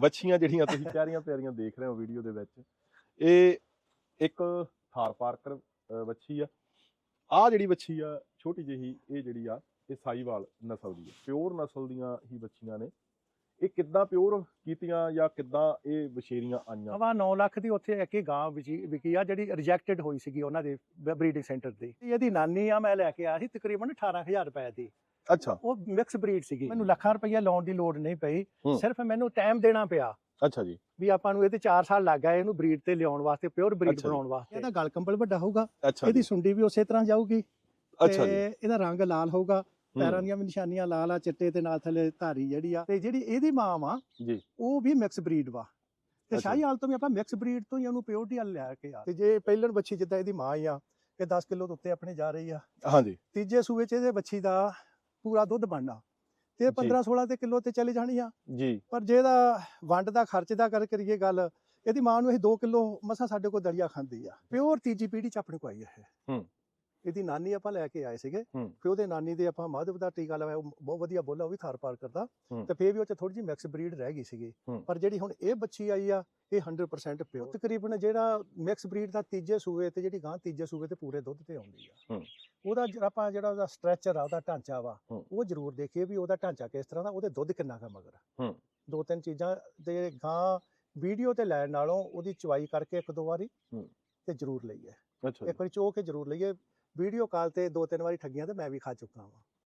ਵੱਛੀਆਂ ਜਿਹੜੀਆਂ ਤੁਸੀਂ ਪਿਆਰੀਆਂ ਪਿਆਰੀਆਂ ਦੇਖ ਰਹੇ ਹੋ ਵੀਡੀਓ ਦੇ ਵਿੱਚ। ਇਹ ਇੱਕ ਥਾਰ ਪਾਰਕਰ ਵੱਛੀ ਆ। ਆ ਜਿਹੜੀ ਵੱਛੀ ਆ, ਛੋਟੀ ਜਿਹੀ, ਇਹ ਜਿਹੜੀ ਆ, ਇਹ ਸਾਈਵਾਲ ਨਸਲ ਦੀ ਹੈ ਪਿਓਰ ਨਸਲ ਦੀਆਂ ਹੀ ਵੱਛੀਆਂ ਨੇ। ਇਹ ਕਿੱਦਾਂ ਪਿਓਰ ਕੀਤੀਆਂ ਜਾਂ ਕਿੱਦਾਂ ਇਹ ਵਛੇਰੀਆਂ ਆਈਆਂ? ਹਵਾ 9 ਲੱਖ ਦੀ ਉੱਥੇ ਇੱਕ ਹੀ ਗਾਂ ਵਿਕੀ ਆ, ਜਿਹੜੀ ਰਿਜੈਕਟਡ ਹੋਈ ਸੀਗੀ ਉਹਨਾਂ ਦੇ ਬਰੀਡਿੰਗ ਸੈਂਟਰ ਤੇ। ਇਹਦੀ ਨਾਨੀ ਆ, ਮੈਂ ਲੈ ਕੇ ਆਇਆ ਸੀ, ਤਕਰੀਬਨ 18000 ਰੁਪਏ ਦੀ। ਅੱਛਾ। ਉਹ ਮਿਕਸ ਬਰੀਡ ਸੀਗੀ। ਮੈਨੂੰ ਲੱਖਾਂ ਰੁਪਈਆ ਲਾਉਣ ਦੀ ਲੋੜ ਨਹੀਂ ਪਈ। ਹੂੰ। ਸਿਰਫ ਮੈਨੂੰ ਟਾਈਮ ਦੇਣਾ ਪਿਆ। ਅੱਛਾ ਜੀ। ਵੀ ਆਪਾਂ ਨੂੰ ਇਹਦੇ 4 ਸਾਲ ਲੱਗ ਗਏ ਇਹਨੂੰ ਬਰੀਡ ਤੇ ਲਿਆਉਣ ਵਾਸਤੇ ਪਿਓਰ ਬਰੀਡ ਅੱਛਾ ਜੀ। ਬਣਾਉਣ ਵਾਸਤੇ। ਇਹਦਾ ਗਲ ਕੰਬਲ ਵੱਡਾ ਹੋਊਗਾ। ਅੱਛਾ ਇਹਦੀ ਜੀ ਸੁੰਡੀ ਵੀ ਉਸੇ ਤਰ੍ਹਾਂ ਜਾਊਗੀ। ਅੱਛਾ ਤੇ ਜੀ। ਇਹਦਾ ਰੰਗ ਲਾਲ ਹੋਊਗਾ। ਹੂੰ, ਪੈਰਾਂ ਦੀਆਂ ਵੀ ਨਿਸ਼ਾਨੀਆਂ ਲਾਲ ਆ ਚਿੱਟੇ ਤੇ ਨਾਲ ਥੱਲੇ ਧਾਰੀ ਜਿਹੜੀ ਆ। ਤੇ ਜਿਹੜੀ ਇਹਦੀ ਮਾਂ ਵਾ ਜੀ। ਉਹ ਵੀ ਮਿਕਸ ਬਰੀਡ ਵਾ। ਤੇ ਅੱਛਾ। ਸ਼ਾਹੀ ਹਾਲ ਤੋਂ ਵੀ ਆਪਾਂ ਮਿਕਸ ਬਰੀਡ ਤੋਂ ਹੀ ਉਹਨੂੰ ਪਿਓਰਟੀ ਵਾਲ ਲੈ ਕੇ ਆ। ਤੇ ਜੇ ਪਹਿਲਣ ਬੱਚੀ ਜਿੱਦਾਂ ਇਹਦੀ ਮਾਂ ਹੀ ਆ ਇਹ 10 ਕਿਲੋ ਤੋਂ ਉੱਤੇ ਆਪਣੇ ਜਾ ਰਹੀ ਆ। ਹਾਂਜੀ। ਤੀਜੇ ਸੂਏ ਚ ਇਹਦੇ ਬੱਚੀ ਦਾ ਪੂਰਾ ਦੁੱਧ ਬਣਨਾ ਤੇ ਜੀ। 15 16 ਤੇ ਕਿਲੋ ਤੇ ਚਲੀ ਜਾਣੀ ਆ ਜੀ ਪਰ ਜੇ ਇਹਦਾ ਵੰਡ ਦਾ ਖਰਚ ਦਾ ਕਰ ਕਰੀਏ ਗੱਲ ਇਹਦੀ ਮਾਂ ਨੂੰ ਇਹ 2 ਕਿਲੋ ਮਸਾਂ ਸਾਡੇ ਕੋਲ ਦਲੀਆ ਖਾਂਦੀ ਆ ਪਿਓਰ ਤੀਜੀ ਪੀੜ੍ਹੀ ਚ ਆਪਣੇ ਕੋਲ ਆਈ ਹੈ ਇਹ ਹੂੰ। ਇਹਦੀ ਨਾਨੀ ਆਪਾਂ ਲੈ ਕੇ ਆਏ ਸੀਗੇ। ਫਿਰ ਉਹਦੇ ਨਾਨੀ ਦੇ ਆਪਾਂ ਮਾਧਵ ਦਾ ਟੀਕਾ ਲਵਾਇਆ ਉਹ ਬਹੁਤ ਵਧੀਆ ਬੋਲਾ ਉਹ ਵੀ ਥਾਰ ਪਾਰ ਕਰਦਾ। ਤੇ ਫੇਰ ਵੀ ਉਹ ਚ ਥੋੜੀ ਜਿਹੀ ਮਿਕਸ ਬਰੀਡ ਰਹਿ ਗਈ ਸੀਗੀ। ਪਰ ਜਿਹੜੀ ਹੁਣ ਇਹ ਬੱਚੀ ਆਈ ਆ ਇਹ 100% ਪਿਓਰ ਤਕਰੀਬਨ ਜਿਹੜਾ ਮਿਕਸ ਬਰੀਡ ਦਾ ਤੀਜੇ ਸੂਏ ਤੇ ਜਿਹੜੀ ਗਾਂ ਤੀਜੇ ਸੂਏ ਤੇ ਪੂਰੇ ਦੁੱਧ ਤੇ ਆਉਂਦੀ ਆ। ਉਹਦਾ ਜਿਹੜਾ ਆਪਾਂ ਜਿਹੜਾ ਉਹਦਾ ਸਟ੍ਰੈਚਰ ਆ ਉਹਦਾ ਢਾਂਚਾ ਵਾ। ਉਹ ਜ਼ਰੂਰ ਦੇਖੀਏ ਵੀ ਉਹਦਾ ਢਾਂਚਾ ਕਿਸ ਤਰ੍ਹਾਂ ਦਾ ਉਹਦੇ ਦੁੱਧ ਕਿੰਨਾ ਕਾ ਮਗਰ। ਦੋ ਤਿੰਨ ਚੀਜ਼ਾਂ ਦੇ ਗਾਂ ਵੀਡੀਓ ਤੇ ਲੈਣ ਨਾਲੋਂ ਉਹਦੀ ਚਵਾਈ ਕਰਕੇ ਇੱਕ ਦੋ ਵਾਰੀ। ਤੇ ਜ਼ਰੂਰ ਲਈਏ ਇੱਕ ਵਾਰੀ ਚੋ ਕੇ ਜ਼ਰੂਰ ਲਈਏ ਵੀਡੀਓ ਕਾਲ ਤੇ ਦੋ ਤਿੰਨ ਵਾਰੀ ਠੱਗੀਆਂ ਤੇ ਮੈਂ ਵੀ ਖਾ ਚੁੱਕਾ ਹਾਂ